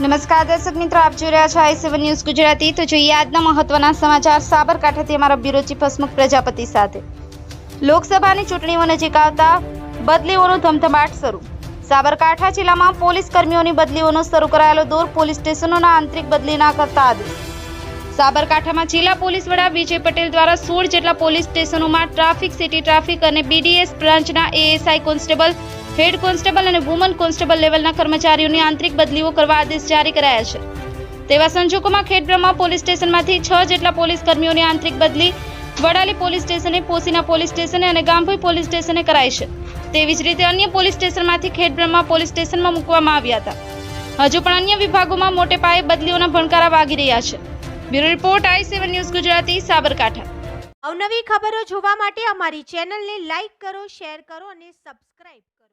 નમસ્કાર દર્શક મિત્રો, આપ જોઈ રહ્યા છો આઈ સેવન ન્યૂઝ ગુજરાતી. તો જોઈએ આજના મહત્વના સમાચાર. સાબરકાંઠાથી અમારા બ્યુરો ચીફ હસમુખ પ્રજાપતિ સાથે. લોકસભાની ચૂંટણીઓ નજીક આવતા બદલીઓનો ધમધમાટ શરૂ. સાબરકાંઠા જિલ્લામાં પોલીસ કર્મીઓની બદલીઓનો શરૂ કરાયેલો દોર પોલીસ સ્ટેશનોના આંતરિક બદલીના કરતા આદેશ. સાબરકાંઠામાં જિલ્લા પોલીસ વડા વિજય પટેલ દ્વારા સોળ જેટલા police સ્ટેશનોમાં traffic, city traffic and BDS બ્રાન્ચના એએસઆઈ કોન્સ્ટેબલ, હેડ કોન્સ્ટેબલ અને વુમન કોન્સ્ટેબલ લેવલના કર્મચારીઓની આંતરિક બદલીઓ કરવા આદેશ જારી કરાયા છે. તેવા સંજોગોમાં ખેડબ્રહ્મા પોલીસ સ્ટેશનમાંથી છ જેટલા પોલીસ કર્મીઓની આંતરિક બદલી વડાલી પોલીસ સ્ટેશને, પોસીના પોલીસ સ્ટેશને અને ગામભોઈ પોલીસ સ્ટેશને કરાઈ છે. તેવી જ રીતે અન્ય પોલીસ સ્ટેશનમાંથી ખેડબ્રહ્મા પોલીસ સ્ટેશનમાં મૂકવામાં આવ્યા હતા. હજુ પણ અન્ય વિભાગોમાં મોટે પાયે બદલીઓના ભણકારા વાગી રહ્યા છે. Bureau report I seven news Gujarati, Sabarkantha. અવનવી ખબરો જોવા માટે અમારી ચેનલને લાઈક કરો, શેર કરો અને સબસ્ક્રાઇબ કરો.